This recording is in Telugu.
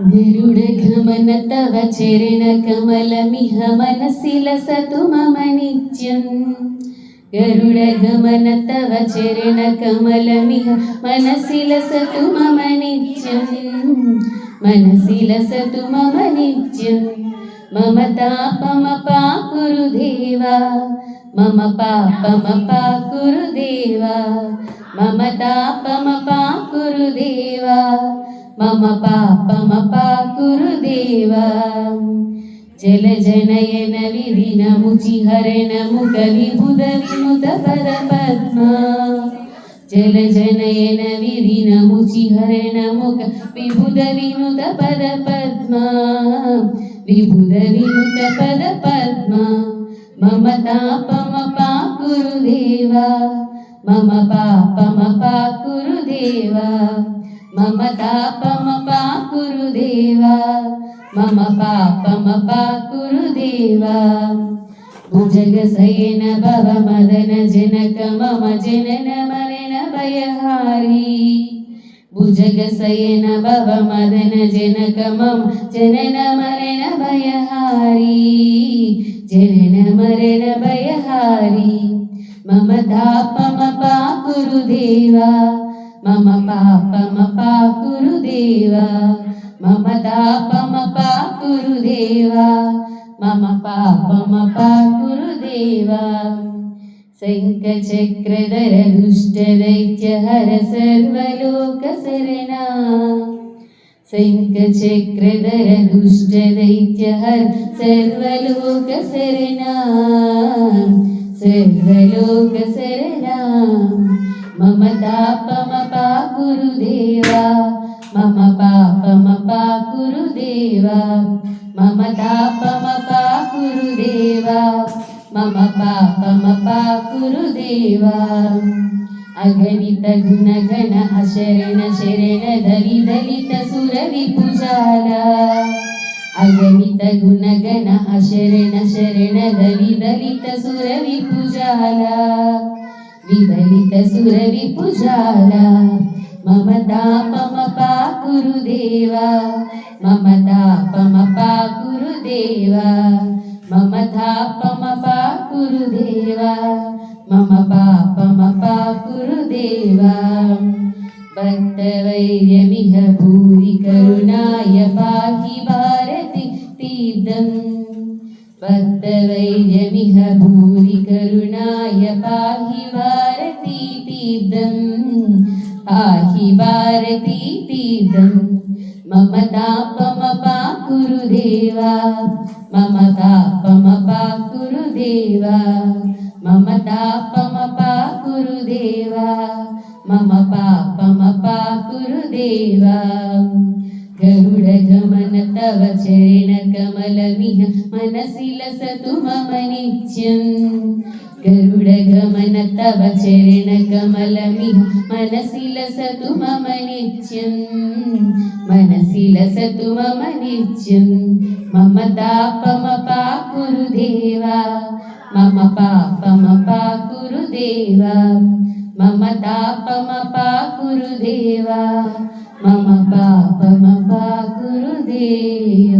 गरुडगमन तव चरणकमलमिह मनसि लसतु मम नित्यम् गरुडगमन तव चरणकमलमिह मनसि लसतु मम नित्यम् मनसि लसतु मम नित्यम् मम तापमपाकुरु देवा मम మమ పాపమ పాకురుదేవా జల జనయన విధినము చిహరణము కలిబుద వినుత పర పద్మ జల జనయన విధినము చిహరణము విబుద వినుత పద పద్మ విభుద వినుత పద పద్మ మమ తాపమ పాకురుదేవా మమ పాపమ పాకురుదేవా మమ తాపమ పాకురుదేవా మమ పాపమ పాకురుదేవా భుజగ శయన భవ మదన జనక మమ జనన మరణ భయహారీ. భుజగ శయన భవ మదన జనక మమ జనన మరణ భయహారీ. జనన మరణ భయహారీ. మమ తాపమ పాకురుదేవా మమ పాపమ పాకురుదేవా మమ దాపమ పాకురుదేవా మమ పాపమ పాకురుదేవా. శంఖచక్రధర దుష్టదైత్యహర సర్వలోక శరణ. శంఖచక్రధర దుష్టదైత్యహర సర్వలోక శరణ. సర్వలోక శరణ. మమ దాపమపా గురుదేవా మమ పాపమపా గురుదేవా మమ దాపమపా గురుదేవా మమ పాపమపా గురుదేవా అగణిత గుణగణ అశరణ శరణ దరి దళిత సుర విపుజాల అగణిత గుణగణ అశరణ శరణ దరి దళిత సుర విపుజాల విలలిత సురవి పుజాల మమతా పమపా గురుదేవా మమతా పమపా గురుదేవా మమతా పమపా గురుదేవా మమ పాపమపా గురుదేవా భక్తవైర్యమిహ భూరి కరుణాయ పాహి భారతి తీర్థం భక్తవైర్యమిహ करुणाय पाहि भारती तीर्थम् पाहि भारती तीर्थम् मम तापमपाकुरु देवा मम तापमपाकुरु देवा मम तापमपाकुरु देवा मम തവ ചരണകമലമിഹ മനസ്സില സതു മമ നിത്യം ഗരുഡഗമന തവ ചരണകമലമിഹ മനസ്സില സതു മമ നിത്യം മനസ്സില സതു മമ നിത്യം മമ താപമ പാകുരു ദേവ മമ പാപമ പാകുരു ദേവ మమ పాపమ పాకురు దేవా మమ పాపమ పాకు ಬಂದೇ